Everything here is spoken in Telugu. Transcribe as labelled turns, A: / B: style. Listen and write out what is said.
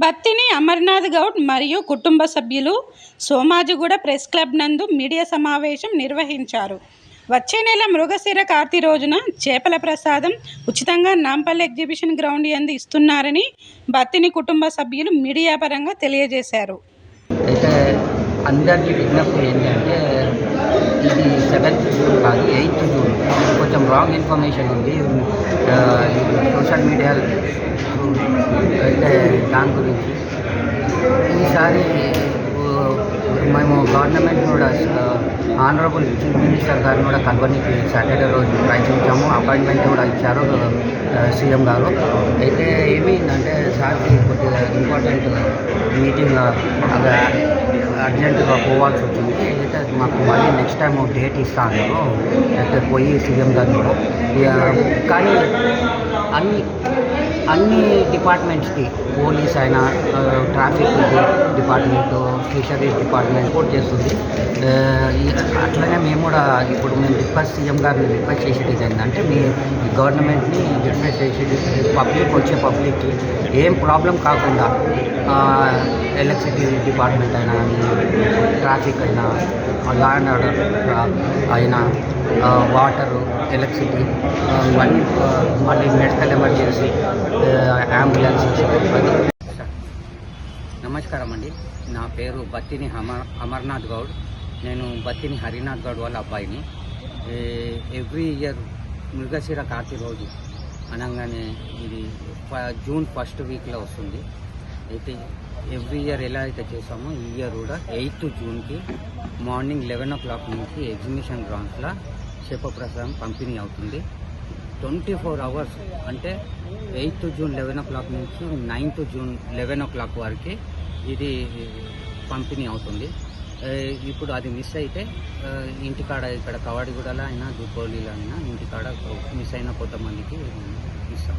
A: బత్తిని అమర్నాథ్ గౌడ్ మరియు కుటుంబ సభ్యులు సోమాజిగూడ ప్రెస్ క్లబ్ నందు మీడియా సమావేశం నిర్వహించారు. వచ్చే నెల మృగశిర కార్తీ రోజున చేపల ప్రసాదం ఉచితంగా నాంపల్లి ఎగ్జిబిషన్ గ్రౌండ్ ఎందు ఇస్తున్నారని బత్తిని కుటుంబ సభ్యులు మీడియా పరంగా తెలియజేశారు.
B: అయితే అందరికీ విజ్ఞప్తి ఏంటంటే ఇది సెవెంత్ జూన్ కాదు ఎయిత్ జూన్. కొంచెం రాంగ్ ఇన్ఫర్మేషన్ ఉంది. సోషల్ మీడియా దాని గురించి. ఈసారి మేము గవర్నమెంట్ కూడా ఆనరబుల్ చీఫ్ మినిస్టర్ గారిని కూడా కలవనికి సాటర్డే రోజు ప్రయత్నించాము. అపాయింట్మెంట్ కూడా ఇచ్చారు సీఎం గారు. అయితే ఏమైందంటే సార్కి కొద్దిగా ఇంపార్టెంట్ మీటింగ్ అర్జెంటుగా పోవాల్సి వచ్చింది. అయితే మాకు మళ్ళీ నెక్స్ట్ టైం ఒక డేట్ ఇస్తాను అయితే పోయి సీఎం గారిని కానీ అన్ని అన్ని డిపార్ట్మెంట్స్కి పోలీస్ అయినా traffic department fisheries department support చేస్తుంది. అట్లనే మేము కూడా ఇప్పుడు మేము రిక్వెస్ట్ సీఎం గారిని రిక్వెస్ట్ చేసేది ఏంటంటే మీ ఈ గవర్నమెంట్ని రిక్వెస్ట్ చేసేది పబ్లిక్ వచ్చే పబ్లిక్కి ఏం ప్రాబ్లం కాకుండా ఎలక్ట్రిసిటీ డిపార్ట్మెంట్ అయినా ట్రాఫిక్ అయినా లా అండ్ ఆర్డర్ అయినా వాటరు ఎలక్ట్రిసిటీ ఇవన్నీ మళ్ళీ మెడికల్ ఎమర్జెన్సీ అంబులెన్స్ నమస్కారం అండి నా పేరు బత్తిని అమర్ అమర్నాథ్ గౌడ్. నేను బత్తిని హరినాథ్ గౌడ్ వాళ్ళ అబ్బాయిని. ఎవ్రీ ఇయర్ మృగశిర కార్తీ రోజు. అనగానే ఇది ఫ- జూన్ ఫస్ట్ వీక్లో వస్తుంది. అయితే ఎవ్రీ ఇయర్ ఎలా అయితే చేసామో ఈ ఇయర్ కూడా ఎయిత్ జూన్కి మార్నింగ్ లెవెన్ ఓ క్లాక్ నుంచి ఎగ్జిబిషన్ గ్రౌండ్స్లో శివప్రసాదం పంపిణీ అవుతుంది. ట్వంటీ ఫోర్ అవర్స్ అంటే eighth June eleven o'clock నుంచి ninth June eleven o'clock వరకు ఇది పంపిణీ అవుతుంది. ఇప్పుడు అది మిస్ అయితే ఇంటికాడ ఇక్కడ కవాడిగూడలో అయినా దుబ్బోలీలో అయినా ఇంటికాడ మిస్ అయిన కొంతమందికి ఇస్తాం